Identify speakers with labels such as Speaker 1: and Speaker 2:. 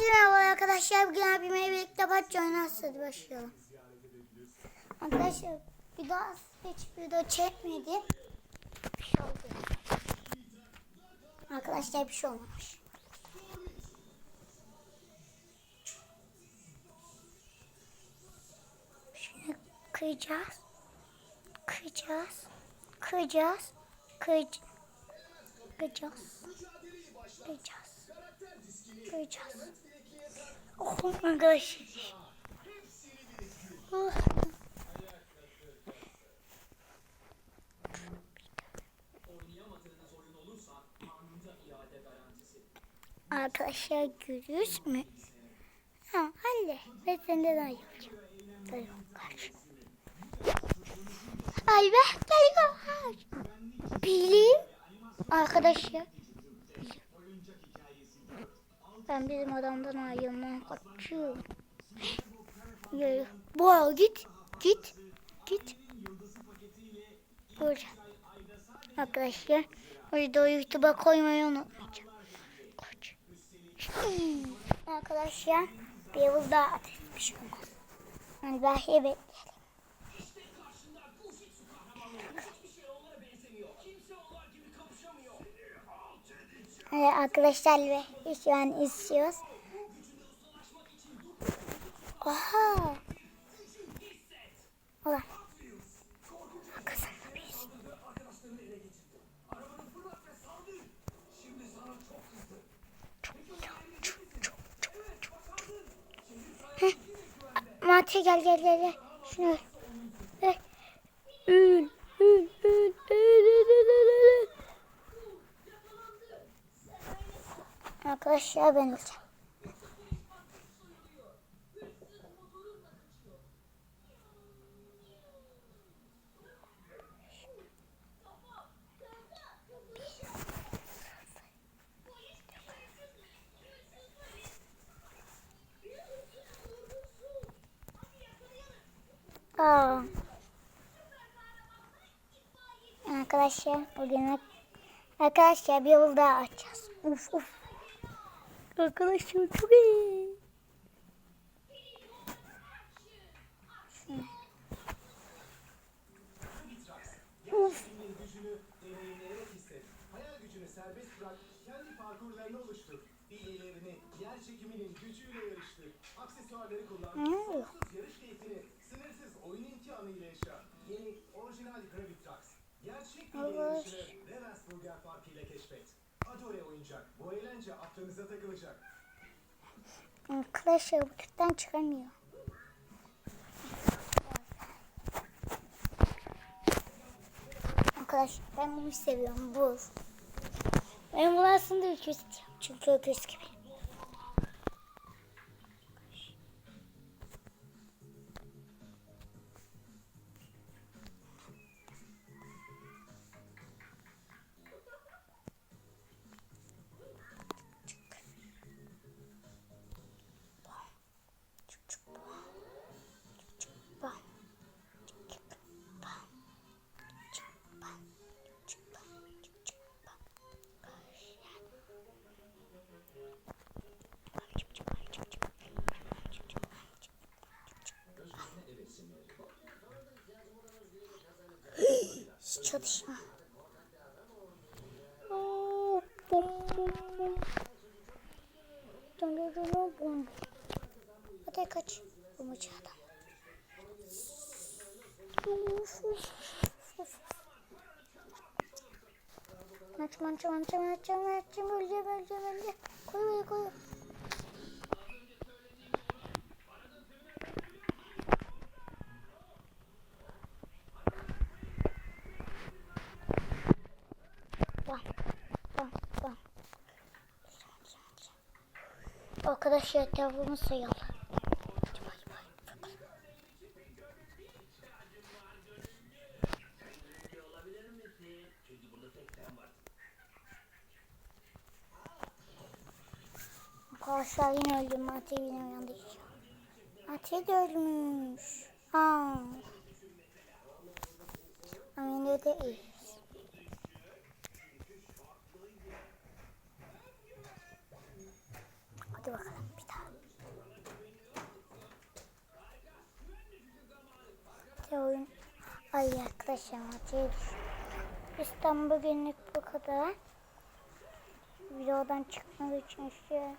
Speaker 1: Herkese merhaba arkadaşlar. Bugün abimle birlikte patça oynarız. Hadi başlayalım. Arkadaşlar bir daha hiç video çekmedi. Bir şey oldu. Arkadaşlar bir şey olmamış. Şunu kıyacağız. Kıyacağız. Kıyacağız. Kıyacağız. Kıyacağız. Kıyacağız. Kıyacağız. Oh my gosh. Arkadaşlar görüyoruz mu? Ha, halle. Ben senden ayrılacağım. Dayan. Ay be geliyor. Bilim. Arkadaşlar. Ben bizim adamdan ayrılmam kaçıyorum. Bu git. Git. Git. Burada. Arkadaşlar. O videoyu YouTube'a koymayı unutmayacağım. Koç. Arkadaşlar. Bir yıl daha ateşmiş olmaz. Yani belki bekleyelim. Evet arkadaşlar ve şu an izliyoruz. Oha. Ulan. Arkasında bir. Mati gel gel gel gel. Şunu ver. Ül, ül, ül, ül, ül, ül, ül, Arkadaşlar ben olacağım. Aa. Arkadaşlar bugün arkadaşlar bir yıl daha açacağız. Uf uf. Arkadaşlar çok iyi.
Speaker 2: Gücünü serbest bırak, kendi parkurlarını oluştur. Bilgilerini yer çekiminin gücüyle yarıştır. Aksesuarları kullan, Oraya oyuncak. Bu eğlence aklınıza takılacak.
Speaker 1: Arkadaşlar bu tüpten çıkamıyor. Arkadaşlar ben bunu seviyorum. Buz. Ben bunu aslında öküz. Çünkü öküz gibi. Çatışma. Bum bum bum. Dum bum. Hadi kaç. Maçı adam. Uf. Maç maç maç maç maç öleceğim öleceğim öleceğim. Koy koy koy. Arkadaşlar etrafımı sayalım. Arkadaşlar yine öldüm. Mati yine uyandı. Mati de ölmüş. Ha. Ama yine de iyi. Hadi bakalım bir daha. Ya oyun ay yaklaşamadı. Şey İstanbul günlük bu kadar. Videodan çıkmak için işte